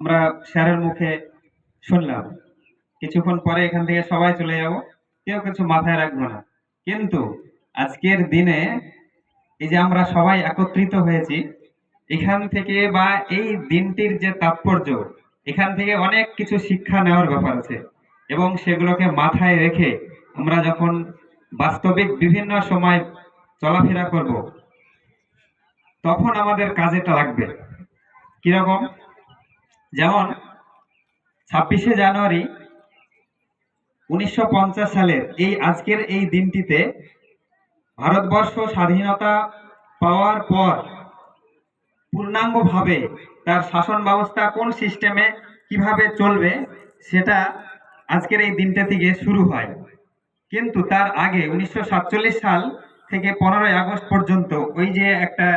আমরা স্যারের মুখে শুনলাম। কিছুক্ষণ পরে এখান থেকে সবাই চলে যাব। কেউ কিছু মাথায় রাখব না। কিন্তু আজকের দিনে এই যে আমরা সবাই একত্রিত হয়েছি, এখান থেকে বা এই দিনটির যে তাৎপর্য, এখান থেকে অনেক কিছু শিক্ষা নেওয়ার ব্যাপার আছে। এবং সেগুলোকে মাথায় রেখে আমরা যখন বাস্তবিক বিভিন্ন সময় চলাফেরা করব, তখন আমাদের কাজেটা লাগবে। কীরকম? যেমন ছাব্বিশে জানুয়ারি উনিশশো পঞ্চাশ সালের এই আজকের এই দিনটিতে ভারতবর্ষ স্বাধীনতা পাওয়ার পর পূর্ণাঙ্গভাবে তার শাসন ব্যবস্থা কোন সিস্টেমে কীভাবে চলবে সেটা আজকের এই দিনটা থেকে শুরু হয়। কিন্তু তার আগে উনিশশো সাতচল্লিশ সাল থেকে পনেরোই আগস্ট পর্যন্ত ওই যে একটা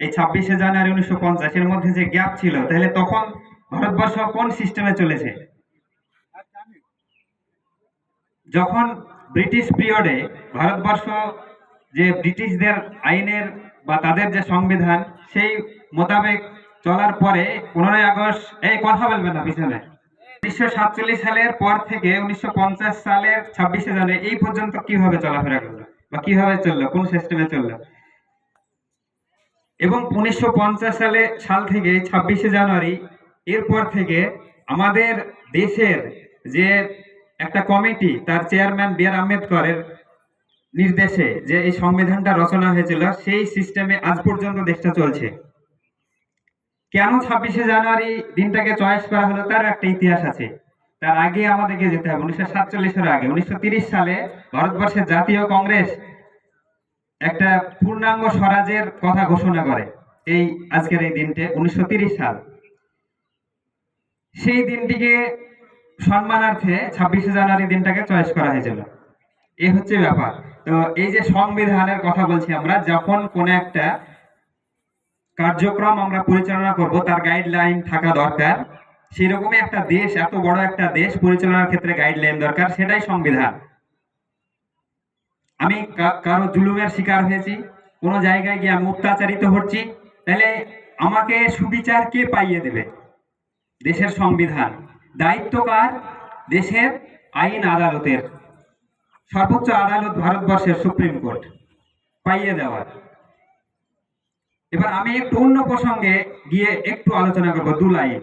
এই ছাব্বিশে জানুয়ারি উনিশশো পঞ্চাশের মধ্যে যে গ্যাপ ছিল, তাহলে তখন ভারতবর্ষ কোন সিস্টেমে চলেছে? যখন ব্রিটিশ পিরিয়ডে ভারতবর্ষ যে ব্রিটিশদের আইনের বা তাদের যে সংবিধান, সেই মোতাবেক চলার পরে পনেরোই আগস্ট, এই কথা বলবেন না পিছনে। উনিশশো সাতচল্লিশ সালের পর থেকে উনিশশো পঞ্চাশ সালের ছাব্বিশে জানুয়ারি, এই পর্যন্ত কীভাবে চলাফেরা করল? বা কীভাবে চলল? কোন সিস্টেমে চলল? এবং উনিশশো পঞ্চাশ সালে, সাল থেকে ছাব্বিশে জানুয়ারি এরপর থেকে আমাদের দেশের যে একটা কমিটি, তার চেয়ারম্যান বি আর আম্বেদকরের নির্দেশে যে এই সংবিধানটা রচনা হয়েছিল, সেই সিস্টেমে আজ পর্যন্ত দেশটা চলছে। কেন ছাব্বিশে জানুয়ারি দিনটাকে চয়েস করা হলো তার একটা ইতিহাস আছে। তার আগে আমাদেরকে যেতে হবে। উনিশশো সাতচল্লিশের আগে, উনিশশো সালে ভারতবর্ষের জাতীয় কংগ্রেস একটা পূর্ণাঙ্গ স্বরাজের কথা ঘোষণা করে এই আজকের এই দিনটে, উনিশশো সাল। সেই দিনটিকে সম্মানার্থে ছাব্বিশে জানুয়ারি দিনটাকে চয়েস করা হয়েছিল। এই হচ্ছে ব্যাপার। তো এই যে সংবিধানের কথা বলছি আমরা, যখন কোন একটা কার্যক্রম আমরা পরিচালনা করব, তার গাইডলাইন থাকা দরকার। সেরকমই একটা দেশ, এত বড় একটা দেশ পরিচালনার ক্ষেত্রে গাইডলাইন দরকার, সেটাই সংবিধান। আমি কারও জুলুমের শিকার হয়েছি, কোনো জায়গায় গিয়ে আমি অত্যাচারিত হচ্ছি, তাহলে আমাকে সুবিচার কে পাইয়ে দেবে? দেশের সংবিধান। দায়িত্ব কার? দেশের আইন আদালতের। সর্বোচ্চ আদালত ভারতবর্ষের সুপ্রিম কোর্ট। পাইয়ে দেওয়ার। এবার আমি একটু অন্য প্রসঙ্গে গিয়ে একটু আলোচনা করব দু লাইন।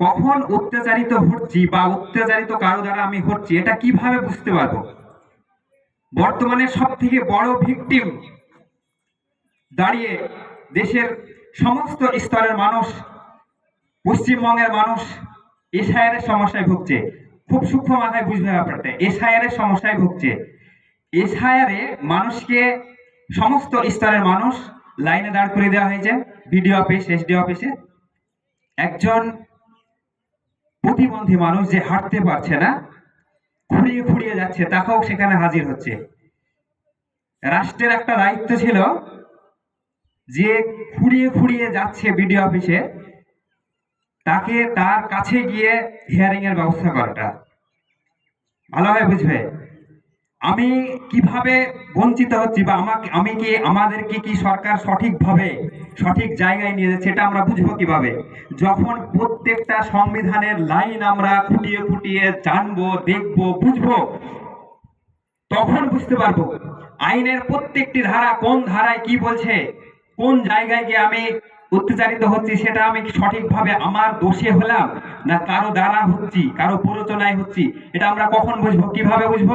কখন অত্যাচারিত হচ্ছি বা অত্যাচারিত কারও দ্বারা আমি হচ্ছি, এটা কীভাবে বুঝতে পারব? বর্তমানে সব থেকে বড় ভিকটিম দাঁড়িয়ে দেশের সমস্ত স্তরের মানুষ, পশ্চিমবঙ্গের মানুষ এসআইআর সমস্যায় ভুগছে। খুব সূক্ষ্ম মাথায় বুঝতে হবে ব্যাপারটা এর সমস্যায় ভুগছে। এসআইআর এ মানুষকে সমস্ত স্তরের মানুষ লাইনে দাঁড় করে দেওয়া হয়েছে, বিডিও অফিস এসডি অফিসে। একজন প্রতিবন্ধী মানুষ যে হাঁটতে পারছে না, খুঁড়িয়ে খুঁড়িয়ে যাচ্ছে, তাকেও সেখানে হাজির হচ্ছে। রাষ্ট্রের একটা দায়িত্ব ছিল যে খুঁড়িয়ে খুঁড়িয়ে যাচ্ছে বিডিও অফিসে, তাকে তার কাছে গিয়ে হিয়ারিং এর ব্যবস্থা করাটা। ভালোভাবে বুঝবে? আমি কীভাবে বঞ্চিত হচ্ছি বা আমাকে আমি কি আমাদেরকে কি সরকার সঠিকভাবে সঠিক জায়গায় নিয়ে যাচ্ছে এটা আমরা বুঝব কীভাবে? যখন প্রত্যেকটা সংবিধানের লাইন আমরা খুঁটিয়ে খুঁটিয়ে জানব, দেখব, বুঝব, তখন বুঝতে পারব আইনের প্রত্যেকটি ধারা কোন ধারায় কি বলছে। কোন জায়গায় গিয়ে আমি অত্যাচারিত হচ্ছি সেটা আমি সঠিকভাবে আমার দোষে হলাম না কারও দ্বারা হচ্ছি, কারও প্ররোচনায় হচ্ছি? এটা আমরা কখন বুঝব, কীভাবে বুঝব?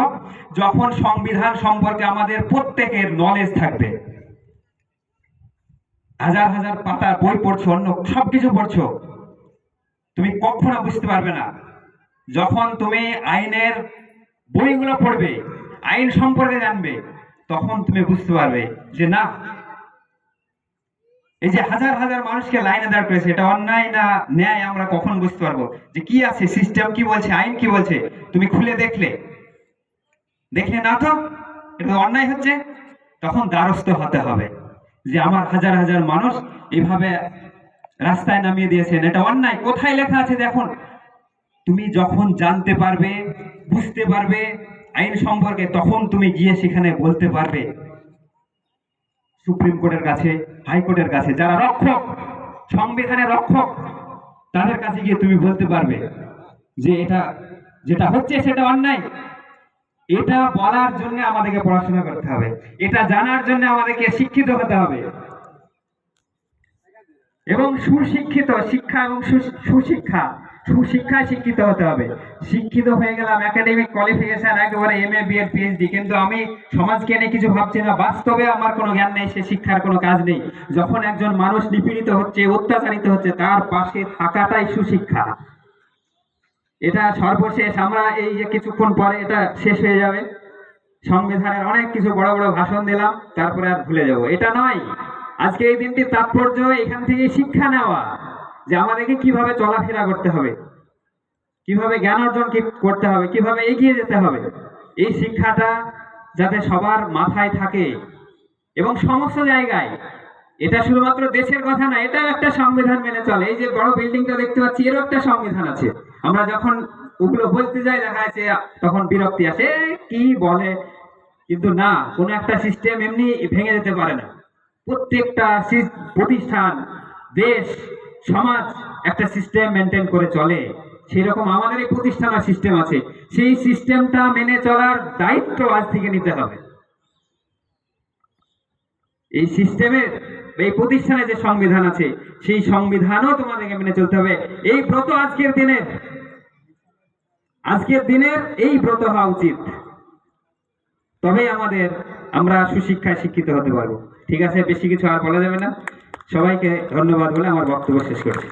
যখন সংবিধান সম্পর্কে আমাদের প্রত্যেকের নলেজ থাকবে। হাজার হাজার পাতা বই পড়ছো, অন্য সবকিছু পড়ছো। তুমি কখনো বুঝতে পারবে না। যখন তুমি আইনের বইগুলো পড়বে, আইন সম্পর্কে জানবে, তখন তুমি বুঝতে পারবে যে না এই যে হাজার হাজার মানুষকে লাইনে দাঁড় করেছে, এটা অন্যায় না ন্যায় আমরা কখন বুঝতে পারব? যে কি আছে সিস্টেম কি বলছে, আইন কি বলছে, তুমি খুলে দেখলে। দেখলে না তো? এটা অন্যায় হচ্ছে। তখন দ্বারস্থ হতে হবে। যে আমার হাজার হাজার মানুষ এভাবে রাস্তায় নামিয়ে দিয়েছেন, এটা অন্যায়। কোথায় লেখা আছে দেখুন? তুমি যখন জানতে পারবে, বুঝতে পারবে, আইন সম্পর্কে, তখন তুমি গিয়ে সেখানে বলতে পারবে। সুপ্রিম কোর্টের কাছে, হাইকোর্টের কাছে, যারা রক্ষক, সংবিধানের রক্ষক, তাদের কাছে গিয়ে তুমি বলতে পারবে যে এটা, যেটা হচ্ছে সেটা অন্যায়। এটা বলার জন্য আমাদেরকে পড়াশোনা করতে হবে। এটা জানার জন্য আমাদেরকে শিক্ষিত হতে হবে। এবং সুশিক্ষিত শিক্ষা এবং সুশিক্ষা সুশিক্ষায় শিক্ষিত হতে হবে। শিক্ষিত হয়ে গেলাম একাডেমিক কোয়ালিফিকেশন একেবারে এম এ বিএড পিএইচডি কিন্তু আমি সমাজকে নিয়ে কিছু ভাবছি না। বাস্তবে আমার কোনো জ্ঞান নেই, সে শিক্ষার কোনো কাজ নেই। যখন একজন মানুষ নিপীড়িত হচ্ছে, অত্যাচারিত হচ্ছে, তার পাশে থাকাটাই সুশিক্ষা। এটা সর্বশেষ, আমরা এই যে কিছুক্ষণ পরে এটা শেষ হয়ে যাবে। সংবিধানের অনেক কিছু বড় বড় ভাষণ দিলাম, তারপরে আর ভুলে যাব। এটা নয়, আজকে এই দিনটির তাৎপর্য এখান থেকে শিক্ষা নেওয়া। যে আমাদেরকে কীভাবে চলাফেরা করতে হবে? কীভাবে জ্ঞান অর্জন করতে হবে? কীভাবে এগিয়ে যেতে হবে? এই শিক্ষাটা যাতে সবার মাথায় থাকে এবং সমস্ত জায়গায়, এটা শুধুমাত্র দেশের কথা না, এটাও একটা সংবিধান মেনে চলে। এই যে বড় বিল্ডিংটা দেখতে পাচ্ছি, এরও একটা সংবিধান আছে। আমরা যখন ওগুলো বলতে যাই, দেখা যাচ্ছে তখন বিরক্তি আসে কি বলে? কিন্তু না, কোনো একটা সিস্টেম এমনি ভেঙে যেতে পারে না। প্রত্যেকটা প্রতিষ্ঠান, দেশ সমাজ একটা সিস্টেম মেনটেন করে চলে। সেই রকম আমাদের এই প্রতিষ্ঠানের সিস্টেম আছে। সেই সিস্টেমটা মেনে চলার দায়িত্ব আজ থেকে নিতে হবে। এই সিস্টেমের এই প্রতিষ্ঠানে যে সংবিধান আছে, সেই সংবিধানও তোমাদেরকে মেনে চলতে হবে। এই ব্রত আজকের দিনের আজকের দিনের এই ব্রত হওয়া উচিত। তবেই আমাদের, আমরা সুশিক্ষায় শিক্ষিত হতে পারব। ঠিক আছে? বেশি কিছু আর বলা যাবে না। সবাইকে ধন্যবাদ বলে আমার বক্তব্য শেষ করছি।